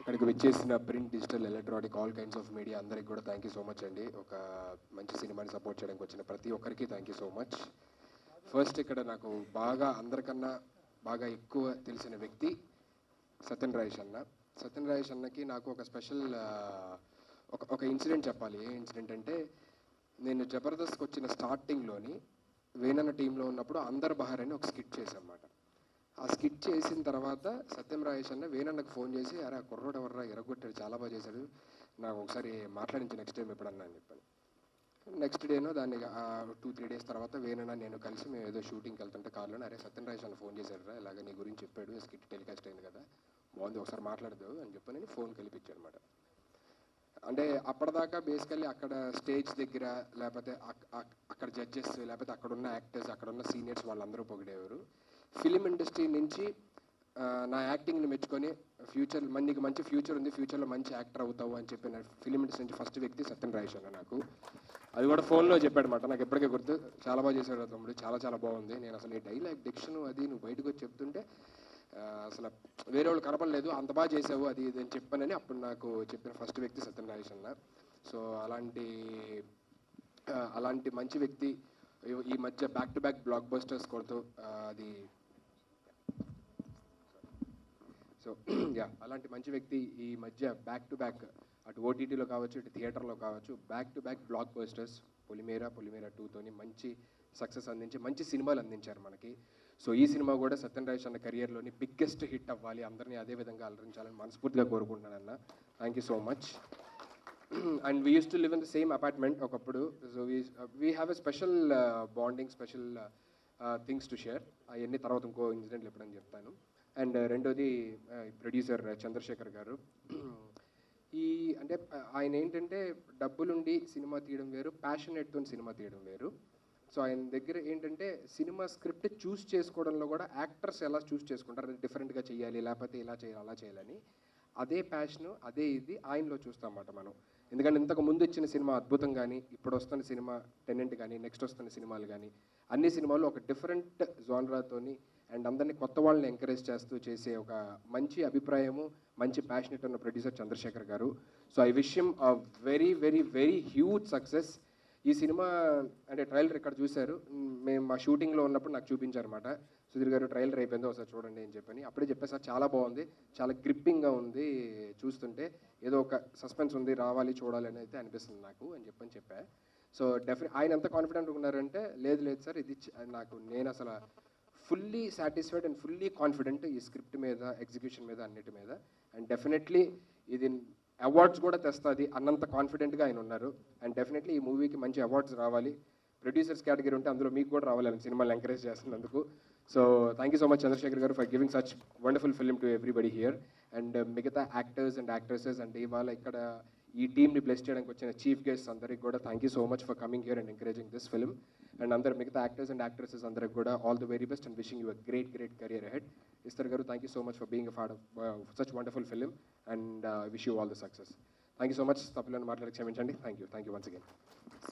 ఇక్కడికి వచ్చేసిన print digital electronic all kinds of media అందరికి కూడా థ్యాంక్ యూ సో మచ్ అండి. ఒక మంచి సినిమాని సపోర్ట్ చేయడానికి వచ్చిన ప్రతి ఒక్కరికి thank you so much first ఇక్కడ నాకు బాగా అందరికన్నా బాగా ఎక్కువ తెలిసిన వ్యక్తి సత్యన్ రాయేష్ అన్న. సత్యన్ రాయేష్ అన్నకి నాకు ఒక స్పెషల్ ఒక ఒక ఇన్సిడెంట్ చెప్పాలి. ఏ ఇన్సిడెంట్ అంటే నేను జబర్దస్త్కి వచ్చిన స్టార్టింగ్లోని వేనన్న టీంలో ఉన్నప్పుడు అందరు బహార్ అని ఒక స్కిట్ చేశాను అన్నమాట. ఆ స్కిట్ చేసిన తర్వాత సత్యం రాజేష్ అన్న వేణన్నకు ఫోన్ చేసి అరే ఆ కుర్రోడు ఎవర్రా? ఎరగొట్టాడు. చాలా బాగా చేశాడు. నాకు ఒకసారి మాట్లాడించి నెక్స్ట్ టైం ఎప్పుడన్నా అని చెప్పాను. నెక్స్ట్ డేనో దాన్ని టూ త్రీ డేస్ తర్వాత వేనన్న నేను కలిసి మేము ఏదో షూటింగ్కి వెళ్తుంటే కార్లో అరే సత్యం రాజేష్ అన్న ఫోన్ చేశాడు రా ఇలాగ నీ గురించి చెప్పాడు. స్కిట్ టెలికాస్ట్ అయింది కదా. బాగుంది ఒకసారి మాట్లాడదు అని చెప్పి నేను ఫోన్ కలిపించాను అనమాట అంటే అప్పటిదాకా బేసికల్లీ అక్కడ స్టేజ్ దగ్గర లేకపోతే అక్కడ జడ్జెస్ లేకపోతే అక్కడ ఉన్న యాక్టర్స్ అక్కడ ఉన్న సీనియర్స్ వాళ్ళందరూ పొగిడేవారు. ఫిలిం ఇండస్ట్రీ నుంచి నా యాక్టింగ్ని మెచ్చుకొని ఫ్యూచర్ నీకు మంచి ఫ్యూచర్ ఉంది ఫ్యూచర్లో మంచి యాక్టర్ అవుతావు అని చెప్పిన ఫిలిం ఇండస్ట్రీ నుంచి ఫస్ట్ వ్యక్తి సత్యన్ రాయేష్ అన్న నాకు. అది కూడా ఫోన్లో చెప్పాడు మాట నాకు ఎప్పటికీ గుర్తు. చాలా బాగా చేశాడు తమ్ముడు చాలా చాలా బాగుంది. నేను అసలు ఈ డైలాగ్ డిక్షన్ అది నువ్వు బయటకు వచ్చి చెప్తుంటే అసలు వేరే వాళ్ళు కనపడలేదు అంత బాగా చేసావు అది ఇది అని చెప్పానని అప్పుడు నాకు చెప్పిన ఫస్ట్ వ్యక్తి సత్యన్ రాయేష్ అన్న సో అలాంటి అలాంటి మంచి వ్యక్తి ఈ- ఈ మధ్య back to back black busters కొడుతూ అది సో యా అలాంటి మంచి వ్యక్తి ఈ మధ్య బ్యాక్ టు బ్యాక్ అటు ఓటీటీలో కావచ్చు ఇటు థియేటర్లో కావచ్చు back to back blockbusters Polimera Polimera టూతోని మంచి సక్సెస్ అందించి మంచి సినిమాలు అందించారు మనకి. సో ఈ సినిమా కూడా సత్యన్ రాజేష్ అన్న కెరియర్లోని బిగ్గెస్ట్ హిట్ అవ్వాలి అందరినీ అదే విధంగా అలరించాలని మనస్ఫూర్తిగా కోరుకుంటున్నాను అన్న. Thank you so much and we use to live in the same apartment ఒకప్పుడు. So we we have a special bonding special things to share అవన్నీ తర్వాత ఇంకో ఇన్సిడెంట్లు ఎప్పుడని చెప్తాను. అండ్ uh, రెండోది uh, ప్రొడ్యూసర్ చంద్రశేఖర్ గారు. ఈ అంటే ఆయన ఏంటంటే డబ్బులుండి సినిమా తీయడం వేరు ప్యాషనెట్తో సినిమా తీయడం వేరు. సో ఆయన దగ్గర ఏంటంటే సినిమా స్క్రిప్ట్ చూస్ చేసుకోవడంలో కూడా యాక్టర్స్ ఎలా చూస్ చేసుకుంటారు డిఫరెంట్గా చేయాలి లేకపోతే ఇలా చేయాలి అలా చేయాలని అదే ప్యాషన్ అదే ఇది ఆయనలో చూస్తామన్నమాట మనం. ఎందుకంటే ఇంతకు ముందు ఇచ్చిన సినిమా అద్భుతం కానీ ఇప్పుడు వస్తున్న సినిమా టెనెంట్ కానీ నెక్స్ట్ వస్తున్న సినిమాలు కానీ అన్ని సినిమాలు ఒక డిఫరెంట్ జోనరాతోని అండ్ అందరినీ కొత్త వాళ్ళని ఎంకరేజ్ చేస్తూ చేసే ఒక మంచి అభిప్రాయము మంచి ప్యాషనెట్ ఉన్న producer Chandrashekar garu. So I wish him a very very very huge success ఈ సినిమా అంటే ట్రైలర్ ఇక్కడ చూశారు. మేము మా షూటింగ్లో ఉన్నప్పుడు నాకు చూపించారన్నమాట. సుధీర్ గారు ట్రైలర్ అయిపోయిందో ఒకసారి చూడండి అని చెప్పని అప్పుడే చెప్పేసి చాలా బాగుంది చాలా గ్రిప్పింగ్గా ఉంది చూస్తుంటే ఏదో ఒక సస్పెన్స్ ఉంది రావాలి చూడాలి అని అయితే అనిపిస్తుంది నాకు అని చెప్పని చెప్పా. సో డెఫినెట్ ఆయన ఎంత కాన్ఫిడెంట్ ఉన్నారంటే లేదు లేదు సార్ ఇది నాకు నేను అసలు fully satisfied and fully confident ఈ స్క్రిప్ట్ మీద ఎగ్జిక్యూషన్ మీద అన్నిటి మీద. అండ్ డెఫినెట్లీ ఇది అవార్డ్స్ కూడా తెస్తుంది అన్నంత కాన్ఫిడెంట్గా ఆయన ఉన్నారు. అండ్ డెఫినెట్లీ ఈ మూవీకి మంచి అవార్డ్స్ రావాలి. ప్రొడ్యూసర్స్ కేటగిరీ ఉంటే అందులో మీకు కూడా రావాలి సినిమాలు ఎంకరేజ్ చేస్తున్నందుకు. So thank you so much Chandrashekar garu for giving such wonderful film to everybody here and మిగతా యాక్టర్స్ అండ్ యాక్ట్రెసెస్ అండ్ ఇవాళ ఇక్కడ ఈ టీమ్ని బ్లెస్ చేయడానికి వచ్చిన చీఫ్ గెస్ట్ అందరికి కూడా thank you so much for coming here and encouraging this film and అందరు మిగతా యాక్టర్స్ అండ్ యాక్ట్రెసెస్ అందరికి కూడా all the very best and wishing you a great great career head ఇస్తర్ garu thank you so much for being ఫార్డ్ such wonderful film and wish you all the success thank you so much తప్పులను మాట్లాడి క్షమించండి. Thank you thank you once again